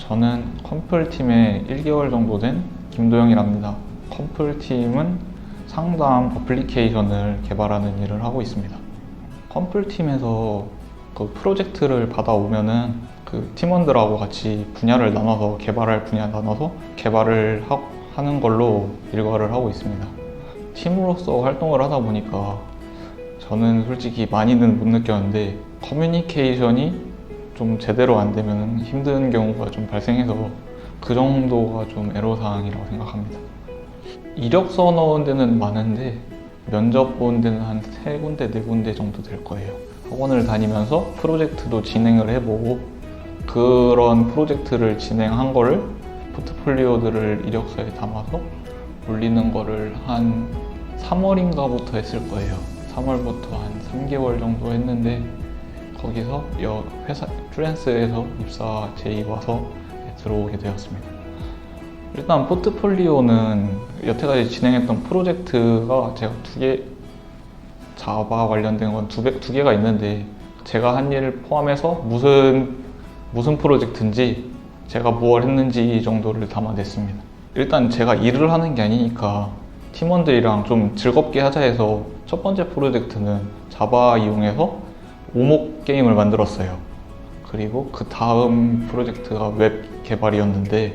저는 컴플팀에 1개월 정도 된 김도영이랍니다. 컴플팀은 상담 어플리케이션을 개발하는 일을 하고 있습니다. 컴플팀에서 그 프로젝트를 받아오면은 그 팀원들하고 같이 분야를 나눠서 개발할 분야 나눠서 개발을 하, 하는 걸로 일과를 하고 있습니다. 팀으로서 활동을 하다 보니까 저는 솔직히 많이는 못 느꼈는데 커뮤니케이션이 좀 제대로 안 되면 힘든 경우가 좀 발생해서 그 정도가 좀 애로사항이라고 생각합니다. 이력서 넣은 데는 많은데 면접 본 데는 한 세 군데, 네 군데 정도 될 거예요. 학원을 다니면서 프로젝트도 진행을 해보고 그런 프로젝트를 진행한 거를 포트폴리오들을 이력서에 담아서 올리는 거를 한 3월인가부터 했을 거예요. 3월부터 한 3개월 정도 했는데 거기서 여 회사 프랜스에서 입사 제의 와서 들어오게 되었습니다. 일단 포트폴리오는 여태까지 진행했던 프로젝트가 제가 두 개 자바 관련된 건 두 두 개가 있는데 제가 한 일을 포함해서 무슨 무슨 프로젝트인지 제가 무엇 했는지 정도를 담아냈습니다. 일단 제가 일을 하는 게 아니니까 팀원들이랑 좀 즐겁게 하자 해서 첫 번째 프로젝트는 자바 이용해서 오목 게임을 만들었어요. 그리고 그 다음 프로젝트가 웹 개발이었는데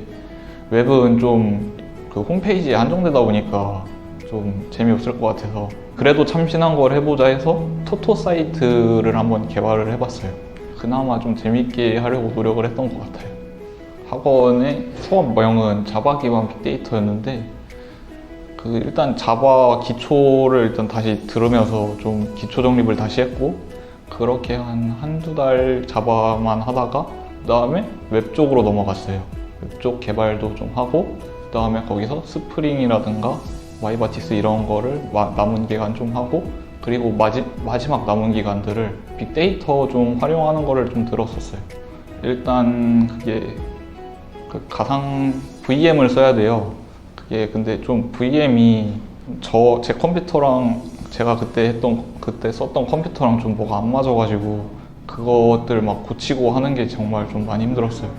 웹은 좀 그 홈페이지에 한정되다 보니까 좀 재미없을 것 같아서 그래도 참신한 걸 해보자 해서 토토 사이트를 한번 개발을 해봤어요. 그나마 좀 재밌게 하려고 노력을 했던 것 같아요. 학원의 수업명은 자바 기반 빅데이터였는데 그 일단 자바 기초를 일단 다시 들으면서 좀 기초 정립을 다시 했고 그렇게 한 한두 달 자바만 하다가 그 다음에 웹 쪽으로 넘어갔어요. 웹 쪽 개발도 좀 하고 그 다음에 거기서 스프링이라든가 와이바티스 이런 거를 마- 남은 기간 좀 하고 그리고 마지, 마지막 남은 기간들을 빅데이터 좀 활용하는 거를 좀 들었었어요. 일단 그게 그 가상 VM을 써야 돼요. 그게 근데 좀 VM이 저 제 컴퓨터랑 제가 그때 했던 그때 썼던 컴퓨터랑 좀 뭐가 안 맞아가지고 그것들 막 고치고 하는 게 정말 좀 많이 힘들었어요.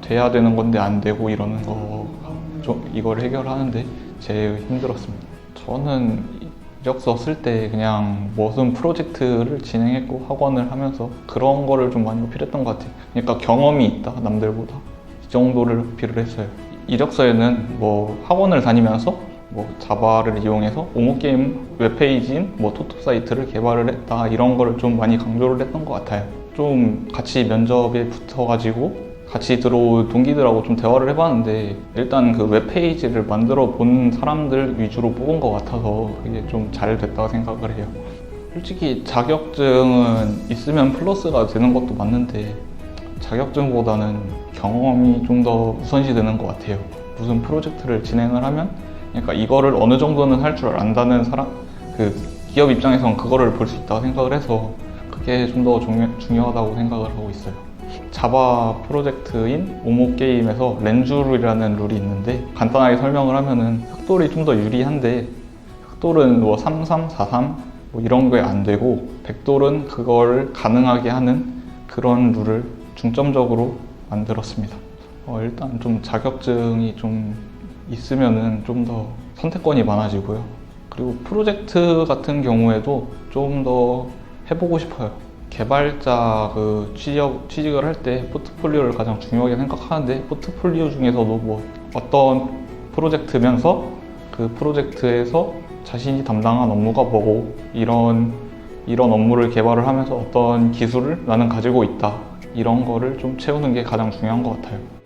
돼야 되는 건데 안 되고 이러는 거 좀 이걸 해결하는데 제일 힘들었습니다. 저는 이력서 쓸 때 그냥 무슨 프로젝트를 진행했고 학원을 하면서 그런 거를 좀 많이 어필했던 것 같아요. 그러니까 경험이 있다 남들보다 이 정도를 어필을 했어요. 이력서에는 뭐 학원을 다니면서 뭐 자바를 이용해서 오모 게임 웹페이지인 뭐 토토 사이트를 개발을 했다 이런 거를 좀 많이 강조를 했던 것 같아요. 좀 같이 면접에 붙어가지고 같이 들어온 동기들하고 좀 대화를 해봤는데 일단 그 웹페이지를 만들어 본 사람들 위주로 뽑은 것 같아서 그게 좀 잘 됐다고 생각을 해요. 솔직히 자격증은 있으면 플러스가 되는 것도 맞는데 자격증보다는 경험이 좀 더 우선시 되는 것 같아요. 무슨 프로젝트를 진행을 하면 그러니까 이거를 어느 정도는 할 줄 안다는 사람 그 기업 입장에선 그거를 볼 수 있다고 생각을 해서 그게 좀 더 중요하다고 생각을 하고 있어요. 자바 프로젝트인 오모 게임에서 렌주룰이라는 룰이 있는데 간단하게 설명을 하면은 흑돌이 좀 더 유리한데 흑돌은 뭐 33, 43 뭐 이런 게 안 되고 백돌은 그걸 가능하게 하는 그런 룰을 중점적으로 만들었습니다. 어, 일단 좀 자격증이 좀 있으면은 좀 더 선택권이 많아지고요. 그리고 프로젝트 같은 경우에도 좀 더 해보고 싶어요. 개발자 그 취업, 취직을 할 때 포트폴리오를 가장 중요하게 생각하는데 포트폴리오 중에서도 뭐 어떤 프로젝트면서 그 프로젝트에서 자신이 담당한 업무가 뭐고 이런 이런 업무를 개발을 하면서 어떤 기술을 나는 가지고 있다 이런 거를 좀 채우는 게 가장 중요한 것 같아요.